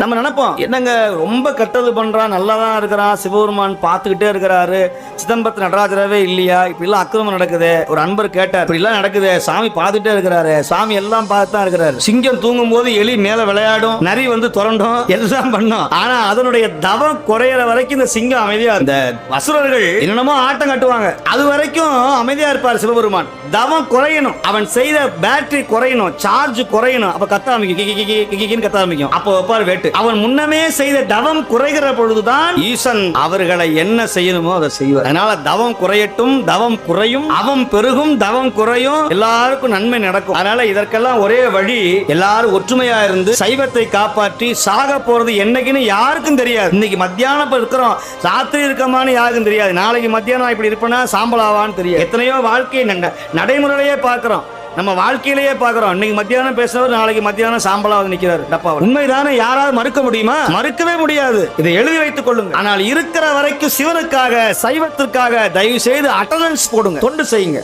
நம்ம நினைப்போம் என்னங்க ரொம்ப கெட்டது பண்றான் நல்லா தான் இருக்கிறான் சிவபெருமான் பார்த்துக்கிட்டே இருக்கிறாரு. சிதம்பரத்து நடராஜரவே இல்லையா? இப்படிலாம் அக்கிரமம் நடக்குது. ஒரு அன்பர் கேட்டார். இப்படிலாம் நடக்குது. சாமி பார்த்துட்டே இருக்கிறாரு. சாமி எல்லாம் பார்த்து தான் இருக்கிறாரு. சிங்கம் தூங்கும் போது எலி மேல விளையாடும். நரி வந்து துரண்டும். எல்லாம் பண்ணும். ஆனா அதனுடைய தவம் குறையிற வரைக்கும் இந்த சிங்கம் அமைதியா இந்த அசுரர்கள் என்னென்னமோ ஆட்டம் கட்டுவாங்க. அது வரைக்கும் அமைதியா இருப்பார் சிவபெருமான். தவம் குறையணும். அவன் செய்த பேட்டரி குறையணும். சார்ஜ் குறையணும். அப்ப கத்த ஆரம்பிக்கும். கத்த ஆரம்பிக்கும். அப்போ வைப்பார் வேட்டு. அவன் முன்னமே செய்த தவம் குறைகிற பொழுதுதான் ஈசன் அவர்களை என்ன செய்யணுமோ அதை செய்வார். அதனால தவம் குறையட்டும் தவம் குறையும் அவம் பெருகும் தவம் குறையும். எல்லாருக்கும் நன்மை நடக்கும். அதனால இதற்கெல்லாம் ஒரே வழி எல்லாரும் ஒற்றுமையா இருந்து சைவத்தை காப்பாற்றி சாக போறது என்னைக்குன்னு யாருக்கும் தெரியாது. இன்னைக்கு மத்தியானம் இப்ப இருக்கிறோம். ராத்திரி இருக்கமான்னு யாருக்கும் தெரியாது. நாளைக்கு மத்தியானம் இப்படி இருப்பேன்னா சாம்பலாவான்னு தெரியாது. எத்தனையோ வாழ்க்கை நட- நடைமுறையிலேயே பார்க்கிறோம். நம்ம வாழ்க்கையிலேயே பார்க்கிறோம். இன்னைக்கு மத்தியானம் பேசுறவர் நாளைக்கு மத்தியானம் சாம்பலாவது நிக்கிறாரு. டப்பா உண்மைதானே? யாராவது மறுக்க முடியுமா? மறுக்கவே முடியாது. இதை எழுதி வைத்துக் கொள்ளுங்க ஆனால் இருக்கிற வரைக்கும் சிவனுக்காக சைவத்திற்காக தயவு செய்து அட்டண்டன்ஸ் போடுங்க தொண்டு செய்யுங்க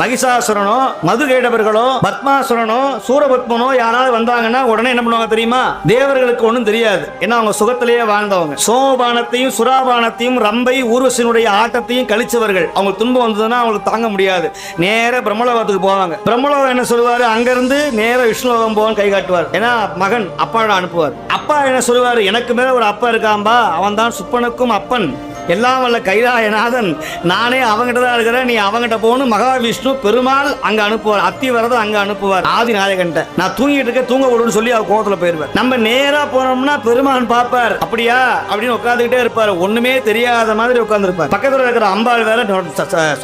மகிஷாசுரனோ மதுகேடவர்களோ பத்மாசுரனோ சூரபத்மனோ யாராவது வந்தாங்கன்னா உடனே என்ன பண்ணுவாங்க தெரியுமா? தேவர்களுக்கு ஒன்றும் தெரியாது. ஏன்னா அவங்க சுகத்திலேயே வாழ்ந்தவங்க. சோபானத்தையும் சுராபானத்தையும் ரம்பை ஊர்வசினுடைய ஆட்டத்தையும் கழிச்சவர்கள். அவங்க துன்பம் வந்ததுன்னா அவங்களுக்கு தாங்க முடியாது. நேர பிரம்மலோகத்துக்கு போவாங்க. பிரம்மலோகம் என்ன சொல்லுவாரு? அங்கிருந்து நேர விஷ்ணுலோகம் போவான் கை காட்டுவார். ஏன்னா மகன் அப்பாவோட அனுப்புவார். அப்பா என்ன சொல்லுவாரு? எனக்கு மேல ஒரு அப்பா இருக்காம்பா. அவன் தான் சுப்பனுக்கும் அப்பன். எல்லாம் வல்ல கைலாயநாதன். நானே அவங்ககிட்ட தான் இருக்கிறேன். நீ அவங்ககிட்ட போகணும். மகாவிஷ்ணு பெருமாள் அங்கே அனுப்புவார். அத்தி வரதை அங்கே அனுப்புவார். ஆதி நாயகன்ட்ட நான் தூங்கிட்டு இருக்க தூங்க விடுன்னு சொல்லி அவர் கோவத்துல போயிருவார். நம்ம நேராக போனோம்னா பெருமான் பார்ப்பார். அப்படியா? அப்படின்னு உட்காந்துக்கிட்டே இருப்பார். ஒண்ணுமே தெரியாத மாதிரி உட்காந்துருப்பார் பக்கத்தில் இருக்கிற அம்பாள் வேற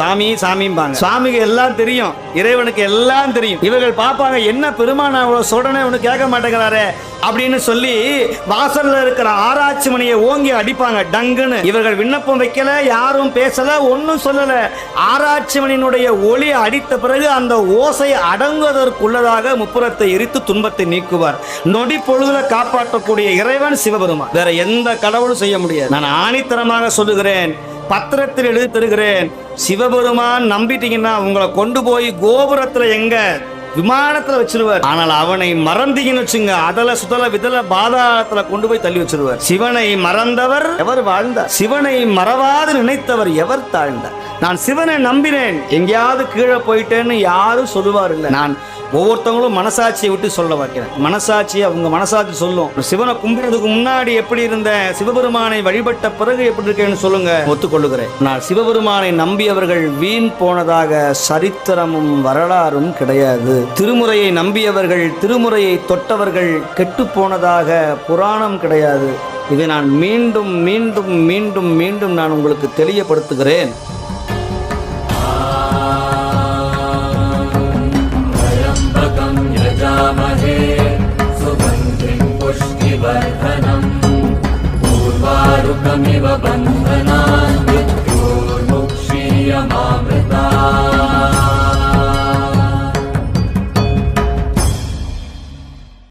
சாமி சாமிம்பாங்க. சாமிக்கு எல்லாம் தெரியும். இறைவனுக்கு எல்லாம் தெரியும். இவர்கள் பார்ப்பாங்க என்ன பெருமான் அவ்வளோ சொல்றனே ஒண்ணு கேட்க மாட்டேங்கிறாரே. அப்படின்னு சொல்லி வாசல்ல இருக்கிற ஆராய்ச்சி மணியை ஓங்கி அடிப்பாங்க. டங்குன்னு. இவர்கள் விண்ணப்பம் வைக்கல யாரும் பேசல ஒன்னும் சொல்லல. ஆராய்ச்சி மணியினுடைய ஒளி அடித்த பிறகு அந்த ஓசை அடங்குவதற்குள்ளதாக முப்புறத்தை எரித்து துன்பத்தை நீக்குவார். நொடி பொழுதுல காப்பாற்றக்கூடிய இறைவன் சிவபெருமான். வேற எந்த கடவுளும் செய்ய முடியாது. நான் ஆணித்தரமாக சொல்லுகிறேன் பத்திரத்தில் எழுதி தருகிறேன். சிவபெருமான் நம்பிட்டீங்கன்னா உங்களை கொண்டு போய் கோபுரத்தில் எங்க விமானத்துல வச்சிருவார். ஆனால் அவனை மறந்தீங்கன்னு வச்சுங்க அதல சுதல விதல பாதாளத்துல கொண்டு போய் தள்ளி வச்சிருவார். சிவனை மறந்தவர் எவர் வாழ்ந்தார்? சிவனை மறவாது நினைத்தவர் எவர் தாழ்ந்தார்? நான் சிவனை நம்பினேன். எங்கேயாவது கீழே போயிட்டேன்னு யாரும் சொல்லுவார் இல்லை. நான் ஒவ்வொருத்தவங்களும் மனசாட்சியை விட்டு சொல்ல வைக்கிறேன் மனசாட்சி அவங்க மனசாட்சி சொல்லும். சிவனை கும்பிடுறதுக்கு முன்னாடி எப்படி இருந்த சிவபெருமானை வழிபட்ட பிறகு எப்படி இருக்கேன்னு சொல்லுங்க. ஒத்துக்கொள்ளுகிறேன். நான் சிவபெருமானை நம்பியவர்கள் வீண் போனதாக சரித்திரமும் வரலாறும் கிடையாது. திருமுறையை நம்பியவர்கள் திருமுறையை தொட்டவர்கள் கெட்டுப்போனதாக புராணம் கிடையாது. இதை நான் மீண்டும் மீண்டும் மீண்டும் மீண்டும் நான் உங்களுக்கு தெளியப்படுத்துகிறேன். பூர்வாருகமிவ பந்தனா